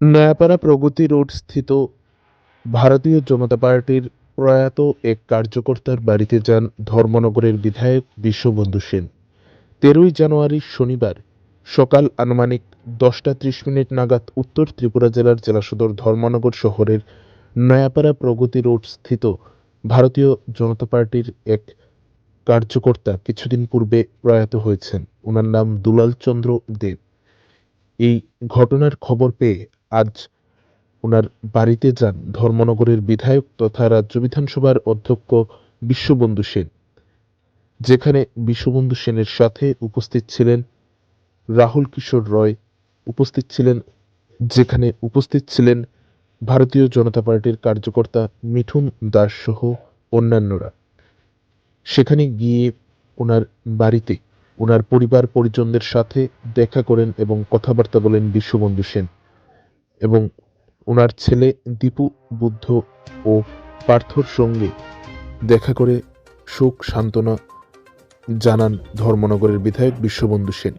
নয়াপাড়া প্রগতি road স্থিত ভারতীয় জনতা পার্টির প্রয়াত এক কার্যকর্তার বাড়িতে যান ধর্মনগরের বিধায়ক বিশ্ববন্ধু সেন। তেরোই জানুয়ারি শনিবার সকাল আনুমানিক দশটা ত্রিশ মিনিট নাগাদ উত্তর ত্রিপুরা জেলার জেলা সদর ধর্মনগর শহরের নয়াপাড়া প্রগতি রোড স্থিত ভারতীয় জনতা পার্টির এক কার্যকর্তা কিছুদিন পূর্বে প্রয়াত হয়েছেন। ওনার নাম দুলাল চন্দ্র দেব। এই ঘটনার খবর পেয়ে আজ ওনার বাড়িতে যান ধর্মনগরের বিধায়ক তথা রাজ্য বিধানসভার অধ্যক্ষ বিশ্ববন্ধু সেন। যেখানে বিশ্ববন্ধু সেনের সাথে উপস্থিত ছিলেন রাহুল কিশোর রয়, উপস্থিত ছিলেন, যেখানে উপস্থিত ছিলেন ভারতীয় জনতা পার্টির কার্যকর্তা মিঠুন দাস সহ অন্যান্যরা। সেখানে গিয়ে ওনার বাড়িতে ওনার পরিবার পরিজনদের সাথে দেখা করেন এবং কথাবার্তা বলেন বিশ্ববন্ধু সেন। এবং ওনার ছেলে দীপু, বুদ্ধ ও পার্থর সঙ্গে দেখা করে শোক সান্ত্বনা জানান ধর্মনগরের বিধায়ক বিশ্ববন্ধু সেন।